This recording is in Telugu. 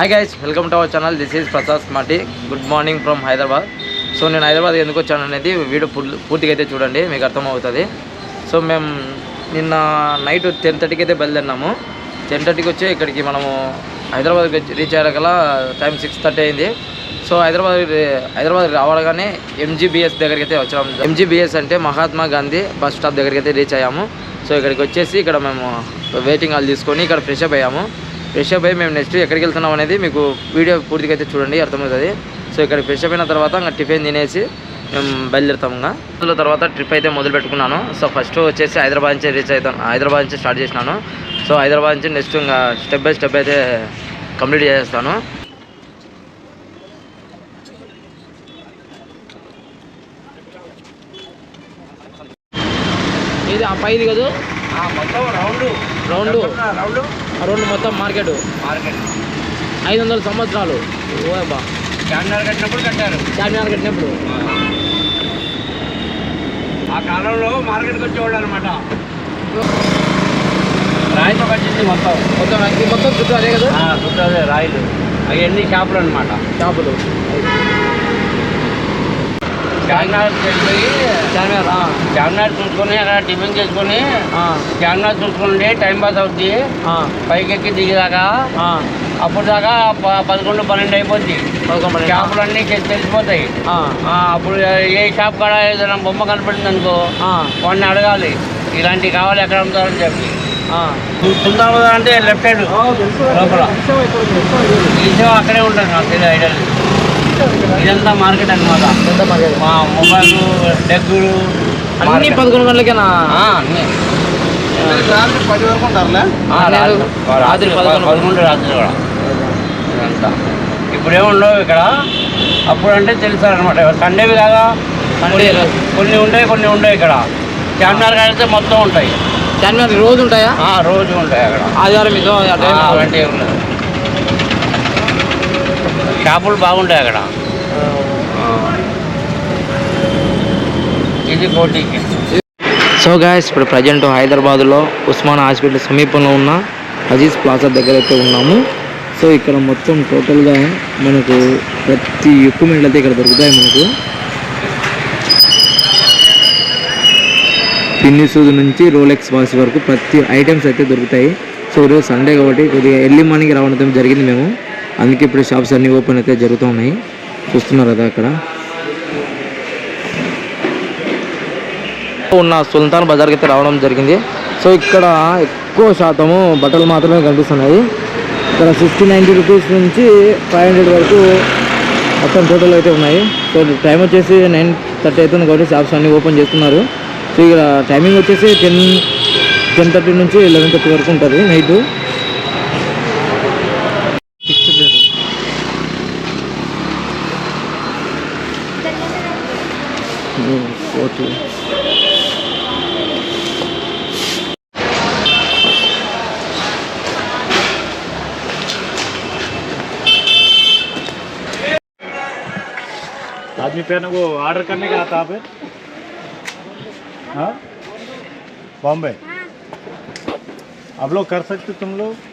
hi guys welcome to our channel this is Prasad smarty good morning from Hyderabad so నేను హైదరాబాద్ ఎందుకు వచ్చాను అనేది వీడియో పూర్- పూర్తిగా అయితే చూడండి మీకు అర్థమవుతుంది. సో మేము నిన్న నైట్ టెన్ థర్టీకి అయితే బయలుదేరినాము. టెన్ థర్టీకి వచ్చి ఇక్కడికి మనము హైదరాబాద్ రీచ్ అయ్యాకల్లా టైం సిక్స్ థర్టీ అయింది. సో హైదరాబాద్ హైదరాబాద్ రావడగానే ఎంజీబీఎస్ దగ్గరికి అయితే వచ్చాము ఎంజీబీఎస్ అంటే మహాత్మా గాంధీ బస్ స్టాప్ దగ్గరికి అయితే రీచ్ అయ్యాము. సో ఇక్కడికి వచ్చేసి ఇక్కడ మేము వెయిటింగ్ హాల్ తీసుకొని ఇక్కడ ఫ్రెష్ అప్ అయ్యాము. ఫ్రెష్ అప్ అయ్యి మేము నెక్స్ట్ ఎక్కడికి వెళ్తున్నాం అనేది మీకు వీడియో పూర్తిగా అయితే చూడండి అర్థమవుతుంది. సో ఇక్కడ ఫ్రెష్ అప్ అయిన తర్వాత ఇంకా టిఫిన్ తినేసి మేము బయలుదేరుతాము ఇంకా. అందులో తర్వాత ట్రిప్ అయితే మొదలు పెట్టుకున్నాను. సో ఫస్ట్ వచ్చేసి హైదరాబాద్ నుంచి రీచ్ అవుతాను హైదరాబాద్ నుంచి స్టార్ట్ చేసినాను. సో హైదరాబాద్ నుంచి నెక్స్ట్ ఇంకా స్టెప్ బై స్టెప్ అయితే కంప్లీట్ చేసేస్తాను ఇది ఆ పైది కదా. మొత్తం రౌండ్. రౌండ్. రౌండ్. రెండు మొత్తం మార్కెట్. మార్కెట్. ఐదు వందల సంవత్సరాలు. ఓ అబ్బా. చార్మినార్ కట్టినప్పుడు కట్టారు. చార్మినార్ కట్టినప్పుడు. ఆ కాలంలో మార్కెట్కి వచ్చేవాళ్ళు అనమాట రాయితో కట్టింది మొత్తం. మొత్తం మొత్తం చుట్టూ అదే కదా? చుట్టూ అదే రాయిలు. అవన్నీ షాపులు అనమాట షాపులు. చార్మినార్ వెళ్ళిపోయి చార్మినార్ చార్మినార్ చూసుకొని అక్కడ టిఫిన్ చేసుకొని చార్మినార్ చూసుకుంటే టైం పాస్ అవుద్ది. పైకి ఎక్కి దిగేదాకా. అప్పుడు దాకా పదకొండు పన్నెండు అయిపోద్ది. షాపులన్నీ తె- తెలిసిపోతాయి. అప్పుడు ఏ షాప్ కాడ ఏదైనా బొమ్మ కనపడింది అనుకో వాడిని అడగాలి. ఇలాంటివి కావాలి ఎక్కడ అమ్ముతారని చెప్పి. సుల్తాన్ అంటే లెఫ్ట్ సైడ్. లోపల. ఈసో అక్కడే ఉంటుంది నాకు తెలియదు ఐడియా. ఇదంతా మార్కెట్ మార్కెట్. మా మొబైల్ డెగ్గులు అన్ని. పదకొండు గంటలకేనా ఆ, అన్నీ. పది వరకు ఉంటారులే? ఆ, రాత్రి రాత్రి పదకొండు. పదకొండు. రాత్రి కూడా. ఇదంతా. ఇప్పుడు ఏముండవు ఇక్కడ. అప్పుడు అంటే తెలుస్తారు అనమాట సండేవి కాగా సండే కొన్ని- ఉంటాయి కొన్ని ఉండవు ఇక్కడ. చార్మినార్ అయితే మొత్తం ఉంటాయి. చార్మినార్ రోజు ఉంటాయా? ఆ, రోజు ఉంటాయి అక్కడ. ఆదివారం ఇదో అలాంటివి ఉండవు. షాపులు బాగుంటాయి అక్కడ. ఇది కోటికి సో గాయస్ ఇప్పుడు ప్రజెంట్ హైదరాబాద్లో ఉస్మాన్ హాస్పిటల్ సమీపంలో ఉన్న అజీజ్ ప్లాజా దగ్గర అయితే ఉన్నాము. సో ఇక్కడ మొత్తం టోటల్గా మనకు ప్రతి ఎక్విప్మెంట్లు అయితే ఇక్కడ దొరుకుతాయి మనకు. పిన్ని సూది నుంచి రోలెక్స్ వాచ్ వరకు ప్రతి ఐటమ్స్ అయితే దొరుకుతాయి. సో ఈరోజు సండే కాబట్టి కొద్దిగా ఎర్లీ మార్నింగ్ రావడం జరిగింది మేము. అందుకే ఇప్పుడు షాప్స్ అన్నీ ఓపెన్ అయితే జరుగుతూ ఉన్నాయి. చూస్తున్నారు కదా అక్కడ. ఉన్న సుల్తాన్ బజార్కి అయితే రావడం జరిగింది. సో ఇక్కడ ఎక్కువ శాతము బట్టలు మాత్రమే కనిపిస్తున్నాయి. ఇక్కడ సిక్స్టీ నైంటీ రూపీస్ నుంచి ఫైవ్ హండ్రెడ్ వరకు మొత్తం టోటల్ అయితే ఉన్నాయి. సో టైం వచ్చేసి నైన్ థర్టీ అవుతుంది కాబట్టి షాప్స్ అన్నీ ఓపెన్ చేస్తున్నారు. సో ఇక్కడ టైమింగ్ వచ్చేసి టెన్ టెన్ థర్టీ నుంచి లెవెన్ థర్టీ వరకు ఉంటుంది నైట్. ఓకే आदमी पहने वो ऑर्डर करने का आता आप हाँ बॉम्बे आप लोग कर सकते तुम लोग